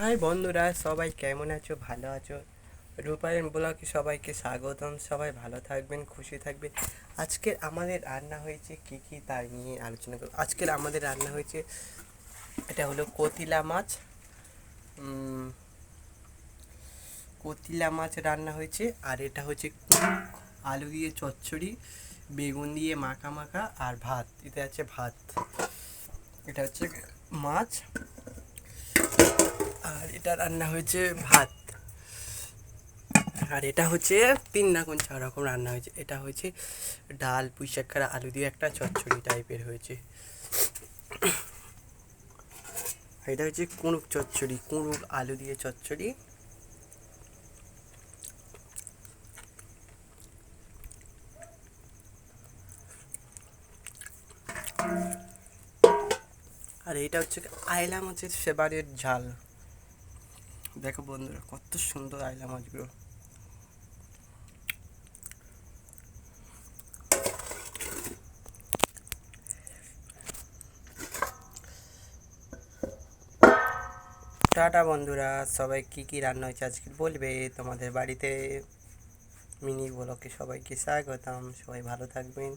High বন্ধুরা, সবাই কেমন আছো? ভালো আছো? রূপায়ণ ব্লগে সবাইকে স্বাগতম। সবাই ভালো থাকবেন, খুশি থাকবেন। আজকের আমাদের রান্না হয়েছে কী কী তাই নিয়ে আলোচনা করব। আজকের আমাদের রান্না হয়েছে, এটা হলো কতিলা মাছ। কতিলা মাছ রান্না হয়েছে, আর এটা হচ্ছে আলু দিয়ে চচ্চড়ি, বেগুন দিয়ে মাখা মাখা, আর ভাত। এটা হচ্ছে ভাত। এটা হচ্ছে মাছ। আর এটা রান্না হয়েছে ভাত। আর এটা হচ্ছে তিন না কোন চার রকম রান্না হয়েছে। এটা হয়েছে ডাল, পুঁই আর আলু দিয়ে একটা চচ্চড়ি টাইপের হয়েছে। এটা হচ্ছে কুড়ুক চচ্চড়ি কুড়ুক আলু দিয়ে চচ্চড়ি। আর এটা হচ্ছে আয়লা মাছের সেবারের ঝাল। দেখো বন্ধুরা, কত সুন্দর আয়লা মাছগুলো টাটা বন্ধুরা, সবাই কি কি রান্না হয়েছে আজকে বলবে? তোমাদের বাড়িতে মিনি ব্লকে সবাইকে স্বাগতম, সবাই ভালো থাকবেন।